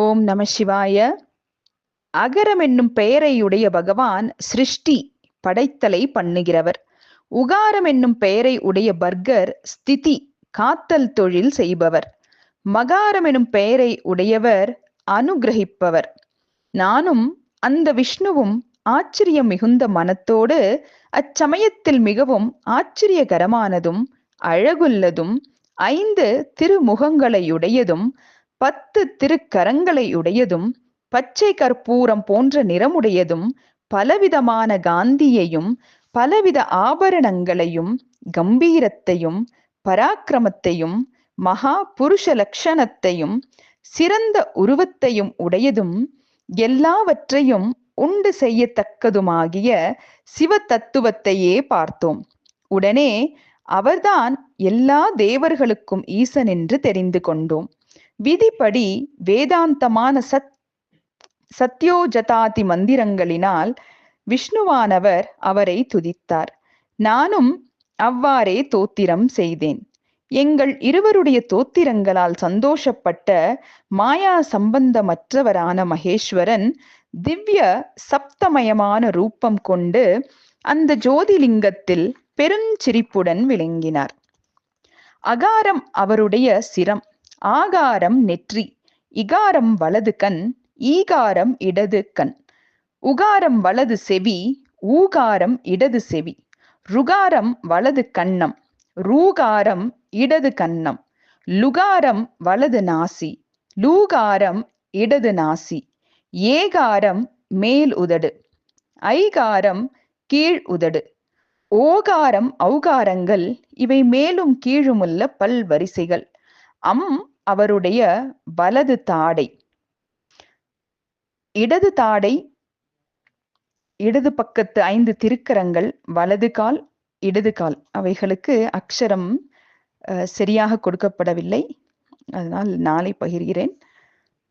ஓம் நம சிவாய. அகரம் என்னும் பெயரையுடைய பகவான் சிருஷ்டி படைத்தலை பண்ணுகிறவர். உகாரம் என்னும் பெயரை உடைய பர்கர் ஸ்திதி காத்தல் தொழில் செய்பவர். மகாரம் எனும் பெயரை உடையவர் அனுகிரகிப்பவர். நானும் அந்த விஷ்ணுவும் ஆச்சரியம் மிகுந்த மனத்தோடு அச்சமயத்தில் மிகவும் ஆச்சரியகரமானதும் அழகுள்ளதும் ஐந்து திருமுகங்களையுடையதும் பத்து திருக்கரங்களையுடையதும் பச்சை கற்பூரம் போன்ற நிறமுடையதும் பலவிதமான காந்தியையும் பலவித ஆபரணங்களையும் கம்பீரத்தையும் பராக்கிரமத்தையும் மகா புருஷ லட்சணத்தையும் சிறந்த உருவத்தையும் உடையதும் எல்லாவற்றையும் உண்டு செய்யத்தக்கதுமாகிய சிவ தத்துவத்தையே பார்த்தோம். உடனே அவர்தான் எல்லா தேவர்களுக்கும் ஈசன் என்று தெரிந்து கொண்டோம். விதிப்படி வேதாந்தமான சத் சத்யோஜதாதி மந்திரங்களினால் விஷ்ணுவானவர் அவரை துதித்தார். நானும் அவ்வாறே தோத்திரம் செய்தேன். எங்கள் இருவருடைய தோத்திரங்களால் சந்தோஷப்பட்ட மாயா சம்பந்தமற்றவரான மகேஸ்வரன் திவ்ய சப்தமயமான ரூபம் கொண்டு அந்த ஜோதிலிங்கத்தில் பெருஞ்சிரிப்புடன் விளங்கினார். அகாரம் அவருடைய சிரம். ஆகாரம் நெற்றி இகாரம் வலது கண் ஈகாரம் இடது கண். உகாரம் வலது செவி ஊகாரம் இடது செவி. ருகாரம் வலது கண்ணம் ரூகாரம் இடது கண்ணம். லுகாரம் வலது நாசி லூகாரம் இடது நாசி. ஏகாரம் மேல் உதடு ஐகாரம் கீழ் உதடு. ஓகாரம் ஔகாரங்கள் இவை மேலும் கீழுமுள்ள பல் வரிசைகள் அம் அவருடைய வலது தாடை. இடது தாடை இடது பக்கத்து ஐந்து திருக்கரங்கள் வலது கால் இடது கால். அவைகளுக்கு அக்ஷரம் சரியாக கொடுக்கப்படவில்லை. அதனால் நாளை பகிர்கிறேன்.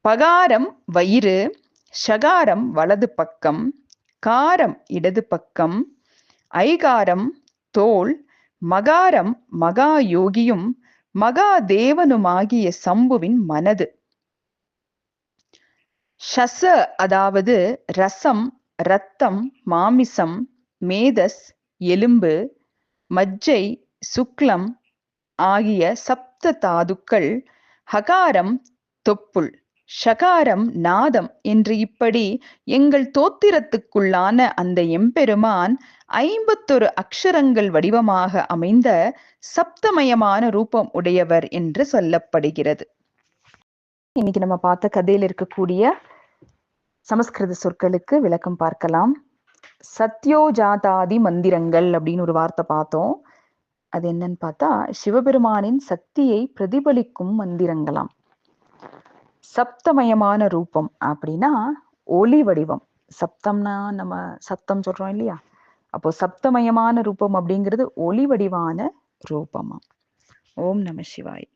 பகாரம் வயிறு ஷகாரம் வலது பக்கம் காரம் இடது பக்கம் ஐகாரம் தோல் மகாரம் மகா யோகியும் மகா தேவனுமாகிய சம்புவின் மனது. ஷச அதாவது ரசம் ரத்தம் மாமிசம் மேதஸ் எலும்பு மஜ்ஜை சுக்லம் ஆகிய சப்த தாதுக்கள் ஹகாரம் தொப்புள். ஷகாரம் நாதம் என்று இப்படி எங்கள் தோத்திரத்துக்குள்ளான அந்த எம்பெருமான் ஐம்பத்தொரு அக்ஷரங்கள் வடிவமாக அமைந்த சப்தமயமான ரூபம் உடையவர் என்று சொல்லப்படுகிறது. இன்னைக்கு நம்ம பார்த்த கதையில் இருக்கக்கூடிய சமஸ்கிருத சொற்களுக்கு விளக்கம் பார்க்கலாம். சத்யோஜாதாதி மந்திரங்கள் அப்படின்னு ஒரு வார்த்தை பார்த்தோம். அது என்னன்னு பார்த்தா சிவபெருமானின் சக்தியை பிரதிபலிக்கும் மந்திரங்களாம். சப்தமயமான ரூபம் அப்படின்னா ஒளி வடிவம். சப்தம்னா நம்ம சத்தம் சொல்றோம் இல்லையா? அப்போ சப்தமயமான ரூபம் அப்படிங்கிறது ஒளி வடிவான ரூபமா. ஓம் நம சிவாய்.